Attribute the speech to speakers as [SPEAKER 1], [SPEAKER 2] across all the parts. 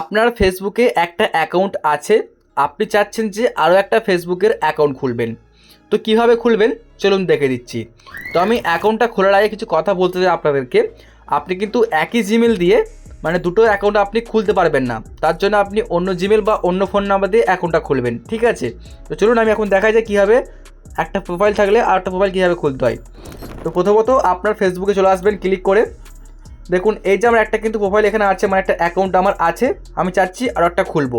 [SPEAKER 1] আপনার ফেসবুকে একটা অ্যাকাউন্ট আছে। আপনি চাচ্ছেন যে আরও একটা ফেসবুকের অ্যাকাউন্ট খুলবেন। তো কীভাবে খুলবেন? চলুন দেখে দিচ্ছি। তো আমি অ্যাকাউন্টটা খোলার আগে কিছু কথা বলতে চাই আপনাদেরকে। আপনি কিন্তু একই জিমেল দিয়ে মানে দুটো অ্যাকাউন্ট আপনি খুলতে পারবেন না। তার জন্য আপনি অন্য জিমেল বা অন্য ফোন নাম্বার দিয়ে অ্যাকাউন্টটা খুলবেন, ঠিক আছে? তো চলুন আমি এখন দেখাই যায় কীভাবে একটা প্রোফাইল থাকলে আর একটা প্রোফাইল কীভাবে খুলতে হয়। তো প্রথমত আপনার ফেসবুকে চলে আসবেন ক্লিক করে দেখুন, এই যে আমার একটা কিন্তু প্রোফাইল এখানে আছে মানে একটা অ্যাকাউন্ট আমার আছে, আমি চাচ্ছি আর একটা খুলবো।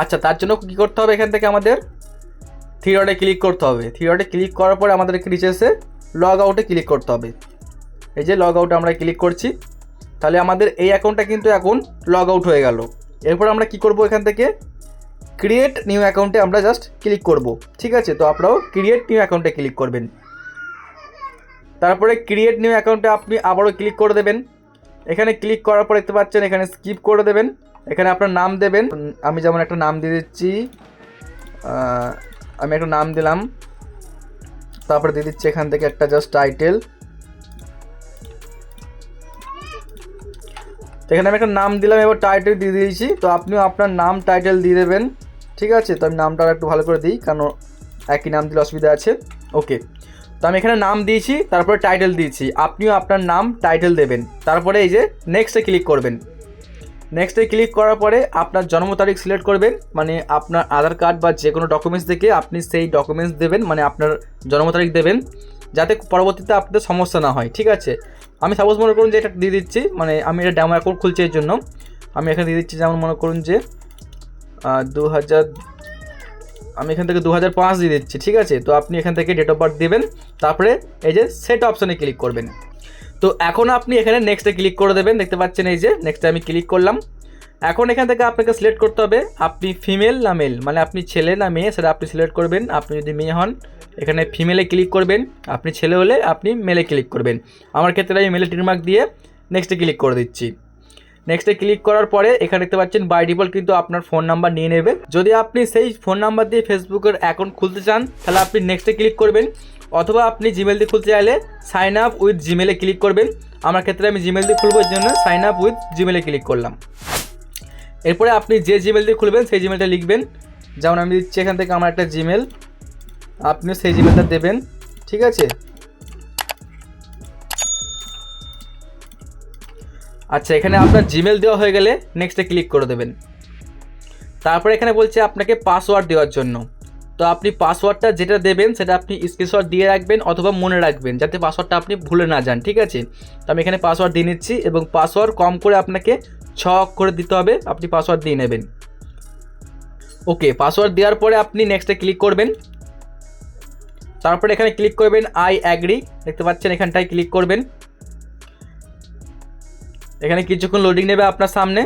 [SPEAKER 1] আচ্ছা তার জন্য কী করতে হবে এখান থেকে আমাদের? থ্রি ডটে ক্লিক করতে হবে। থ্রি ডটে ক্লিক করার পরে আমাদেরকে নিচে এসে লগ আউটে ক্লিক করতে হবে। এই যে লগ আউটে আমরা ক্লিক করছি, তাহলে আমাদের এই অ্যাকাউন্টটা কিন্তু এখন লগ আউট হয়ে গেল। এরপর আমরা কি করব এখান থেকে? ক্রিয়েট নিউ অ্যাকাউন্টে আমরা জাস্ট ক্লিক করব। ঠিক আছে? তো আপনারাও ক্রিয়েট নিউ অ্যাকাউন্টে ক্লিক করবেন। তারপরে ক্রিয়েট নিউ অ্যাকাউন্টে আপনি আবারও ক্লিক করে দেবেন। এখানে ক্লিক করার পর দেখতে পাচ্ছেন এখানে স্কিপ করে দেবেন। এখানে আপনার নাম দেবেন। আমি যেমন একটা নাম দিয়ে দিচ্ছি আমি একটা নাম দিলাম। তারপরে দিয়ে দিচ্ছি এখান থেকে একটা জাস্ট টাইটেল এখানে আমি একটা নাম দিলাম, এবার টাইটেল দিয়ে দিয়েছি। তো আপনিও আপনার নাম টাইটেল দিয়ে দেবেন। ঠিক আছে? তো আমি নামটা একটু ভালো করে দিই, কারণ একই নাম দিলে অসুবিধা আছে। ওকে তো আমি এখানে নাম দিয়েছি, তারপরে টাইটেল দিয়েছি। আপনিও আপনার নাম টাইটেল দেবেন। তারপরে এই যে নেক্সটে ক্লিক করবেন। নেক্সটে ক্লিক করার পরে আপনার জন্ম তারিখ সিলেক্ট করবেন মানে আপনার আধার কার্ড বা যে কোনো ডকুমেন্টস থেকে আপনি সেই ডকুমেন্টস দেবেন মানে আপনার জন্ম তারিখ দেবেন, যাতে পরবর্তীতে আপনাদের সমস্যা না হয়, ঠিক আছে? আমি সাপোজ মনে করুন যে এটা দিয়ে দিচ্ছি মানে আমি এটা ড্যামো অ্যাকাউন্ট খুলছি এর জন্য। আমি এখানে দিয়ে দিচ্ছি, যেমন মনে করুন যে দু হাজার আমি এখান থেকে দু হাজার পাঁচ দিয়ে দিচ্ছি, ঠিক আছে? তো আপনি এখান থেকে ডেট অফ বার্থ দেবেন, তারপরে এই যে সেট অপশানে ক্লিক করবেন। তো এখন আপনি এখানে নেক্সটে ক্লিক করে দেবেন, দেখতে পাচ্ছেন এই যে নেক্সটে আমি ক্লিক করলাম। এখন এখান থেকে আপনাকে সিলেক্ট করতে হবে, আপনি ফিমেল না মেল মানে আপনি ছেলে না মেয়ে, সেটা আপনি সিলেক্ট করবেন। আপনি যদি মেয়ে হন, এখানে ফিমেলে ক্লিক করবেন। আপনি ছেলে হলে আপনি মেলে ক্লিক করবেন। আমার ক্ষেত্রে আমি মেলে টিকমার্ক দিয়ে নেক্সটে ক্লিক করে দিচ্ছি। নেক্সটে ক্লিক করার পরে এখানে দেখতে পাচ্ছেন বাই ডিফল্ট কিন্তু আপনার ফোন নাম্বার নিয়ে নেবে। যদি আপনি সেই ফোন নাম্বার দিয়ে ফেসবুকের অ্যাকাউন্ট খুলতে চান, তাহলে আপনি নেক্সটে ক্লিক করবেন। অথবা আপনি জিমেল দিয়ে খুলতে চাইলে সাইন আপ উইথ জিমেলে ক্লিক করবেন। আমার ক্ষেত্রে আমি জিমেল দিয়ে খুলবো জন্য সাইন আপ উইথ জিমেলে ক্লিক করলাম। এরপরে আপনি যে জিমেল দিয়ে খুলবেন, সেই জিমেলটা লিখবেন। যেমন আমি দিচ্ছি এখান থেকে আমার একটা জিমেল আপনিও সেই জিমেলটা দেবেন। ঠিক আছে? আচ্ছা এখানে আপনার জিমেল দেওয়া হয়ে গেলে নেক্সটে ক্লিক করে দেবেন। তারপরে এখানে বলছে আপনাকে পাসওয়ার্ড দেওয়ার জন্য। তো আপনি পাসওয়ার্ডটা যেটা দেবেন, সেটা আপনি স্ক্রিনশট দিয়ে রাখবেন অথবা মনে রাখবেন, যাতে পাসওয়ার্ডটা আপনি ভুলে না যান, ঠিক আছে? তো আমি এখানে পাসওয়ার্ড দিয়ে নিচ্ছি এবং পাসওয়ার্ড কম করে আপনাকে ছ করে দিতে হবে, আপনি পাসওয়ার্ড দিয়ে নেবেন। ওকে পাসওয়ার্ড দেওয়ার পরে আপনি নেক্সটে ক্লিক করবেন। তারপরে এখানে ক্লিক করবেন আই অ্যাগ্রি দেখতে পাচ্ছেন এখানটায় ক্লিক করবেন। এখানে কিছুক্ষণ লোডিং নেবে আপনার সামনে।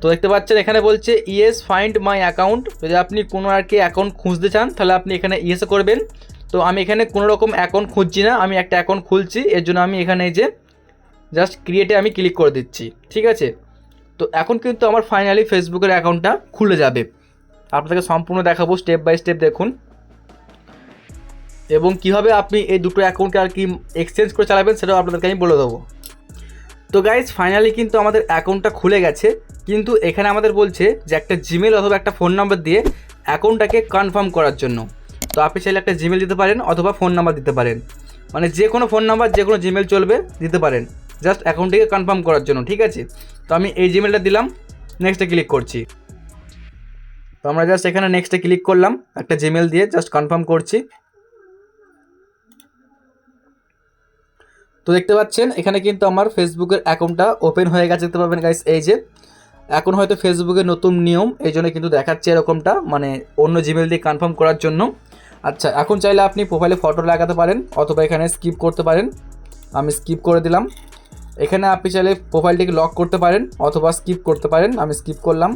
[SPEAKER 1] তো দেখতে পাচ্ছেন, এখানে বলছে ইয়েস ফাইন্ড মাই অ্যাকাউন্ট যদি আপনি কোনো আর কি অ্যাকাউন্ট খুঁজতে চান, তাহলে আপনি এখানে ইয়েসে করবেন। তো আমি এখানে কোনো রকম অ্যাকাউন্ট খুঁজছি না, আমি একটা অ্যাকাউন্ট খুলছি, এর জন্য আমি এখানে যে জাস্ট ক্রিয়েটে আমি ক্লিক করে দিচ্ছি, ঠিক আছে? তো এখন কিন্তু আমার ফাইনালি ফেসবুকের অ্যাকাউন্টটা খুলে যাবে। আপনাকে সম্পূর্ণ দেখাবো স্টেপ বাই স্টেপ দেখুন। এবং কীভাবে আপনি এই দুটো অ্যাকাউন্টকে আর কি এক্সচেঞ্জ করে চালাবেন, সেটাও আপনাদেরকে আমি বলে দেবো। তো গাইজ ফাইনালি কিন্তু আমাদের অ্যাকাউন্টটা খুলে গেছে। কিন্তু এখানে আমাদের বলছে যে একটা জিমেল অথবা একটা ফোন নাম্বার দিয়ে অ্যাকাউন্টটাকে কনফার্ম করার জন্য। তো আপনি চাইলে একটা জিমেল দিতে পারেন অথবা ফোন নাম্বার দিতে পারেন। মানে যে কোনো ফোন নাম্বার যে কোনো জিমেল চলবে, দিতে পারেন। জাস্ট অ্যাকাউন্টটিকে কনফার্ম করার জন্য, ঠিক আছে? তো আমি এই জিমেলটা দিলাম নেক্সটে ক্লিক করছি। তো আমরা জাস্ট এখানে নেক্সটে ক্লিক করলাম, একটা জিমেল দিয়ে জাস্ট কনফার্ম করছি। তো দেখতে পাচ্ছেন, এখানে কিন্তু আমার ফেসবুকের অ্যাকাউন্টটা ওপেন হয়ে গেছে, দেখতে পাবেন গাইস এই যে। এখন হয়তো ফেসবুকের নতুন নিয়ম, এই জন্য কিন্তু দেখাচ্ছে এরকমটা মানে অন্য জিমেল দিয়ে কনফার্ম করার জন্য। আচ্ছা এখন চাইলে আপনি প্রোফাইলে ফটো লাগাতে পারেন, অথবা এখানে স্কিপ করতে পারেন। আমি স্কিপ করে দিলাম। এখানে আপনি চাইলে প্রোফাইলটিকে লক করতে পারেন, অথবা স্কিপ করতে পারেন, আমি স্কিপ করলাম।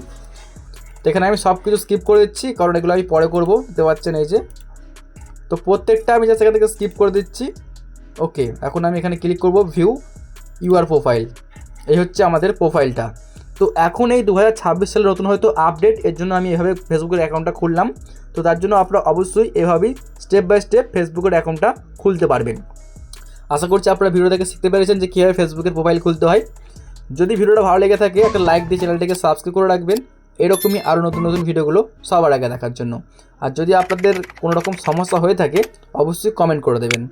[SPEAKER 1] তো এখানে আমি সব কিছু স্কিপ করে দিচ্ছি, কারণ এগুলো আমি পরে করব, দেখতে পাচ্ছেন এই যে। তো প্রত্যেকটা আমি জাস্ট এখান থেকে স্কিপ করে দিচ্ছি। ওকে, এখন আমি এখানে ক্লিক করব ভিউ ইউআর প্রোফাইল এই হচ্ছে আমাদের প্রোফাইলটা তো এখন এই দু হাজার ছাব্বিশ সালের নতুন হয়তো আপডেট এর জন্য আমি এভাবে ফেসবুকের অ্যাকাউন্টটা খুললাম। তো তার জন্য আপনারা অবশ্যই এভাবেই স্টেপ বাই স্টেপ ফেসবুকের অ্যাকাউন্টটা খুলতে পারবেন। আশা করছি আপনারা ভিডিও দেখে শিখতে পেরেছেন যে কীভাবে ফেসবুকের প্রোফাইল খুলতে হয়। যদি ভিডিওটা ভালো লেগে থাকে, একটা লাইক দিয়ে চ্যানেলটাকে সাবস্ক্রাইব করে রাখবেন। এরকমই আরও নতুন নতুন ভিডিওগুলো সবার আগে দেখার জন্য। আর যদি আপনাদের কোনো রকম সমস্যা হয়ে থাকে, অবশ্যই কমেন্ট করে দেবেন।